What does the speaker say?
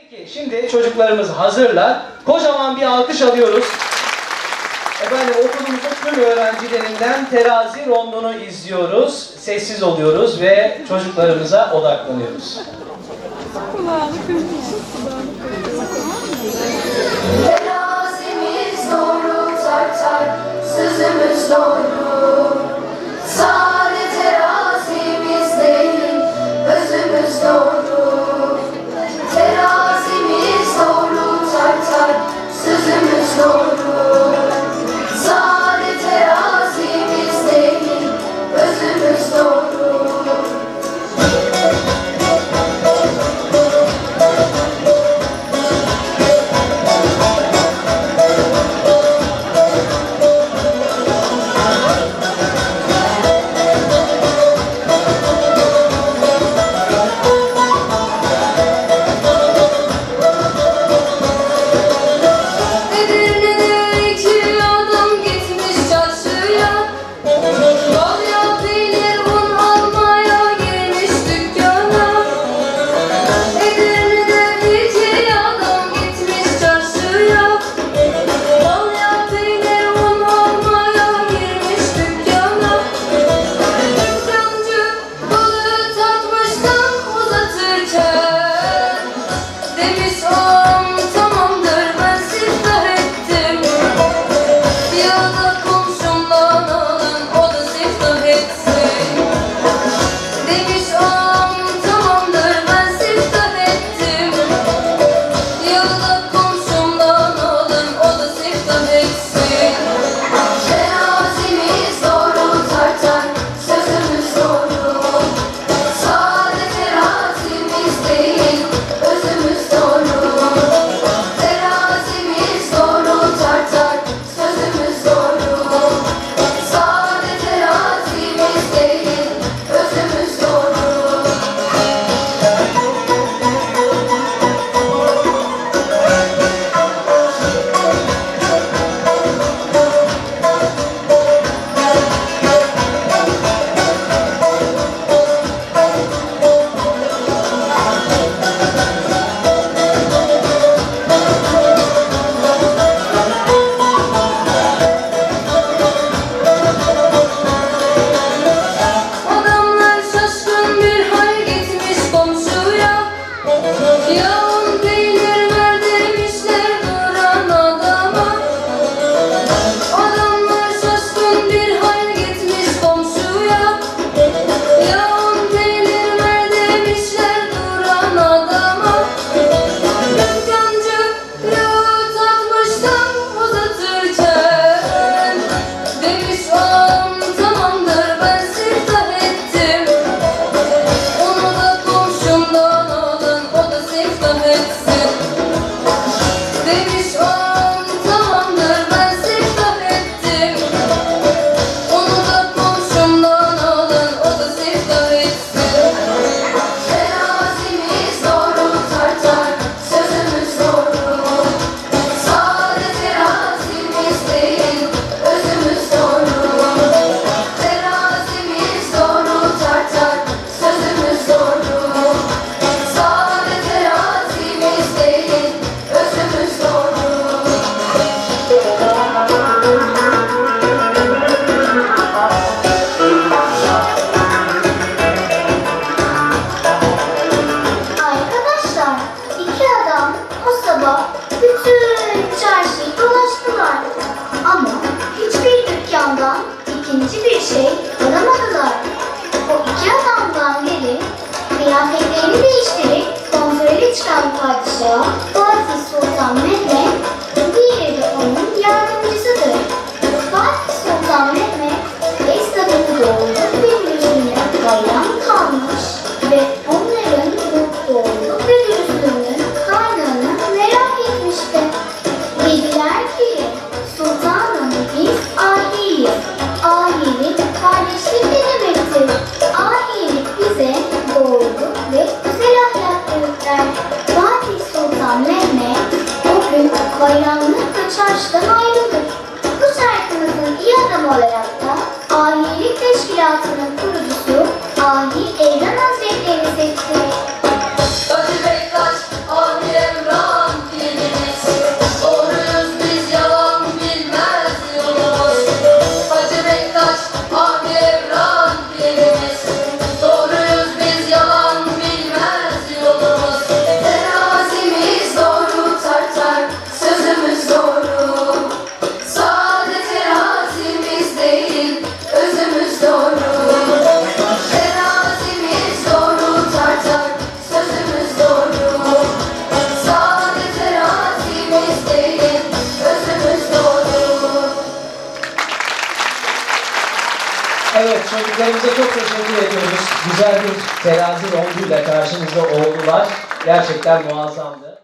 Peki şimdi çocuklarımız hazırlar. Kocaman bir alkış alıyoruz. Efendim okulumuzun tüm öğrencilerinden terazi rondunu izliyoruz. Sessiz oluyoruz ve çocuklarımıza odaklanıyoruz. Kulağını kırmızı. Ahilik Teşkilatı'nın kurucusu Ahi Evet çocuklarımıza çok teşekkür ediyoruz. Güzel bir terazi ronduyla karşımızda oldular. Gerçekten muazzamdı.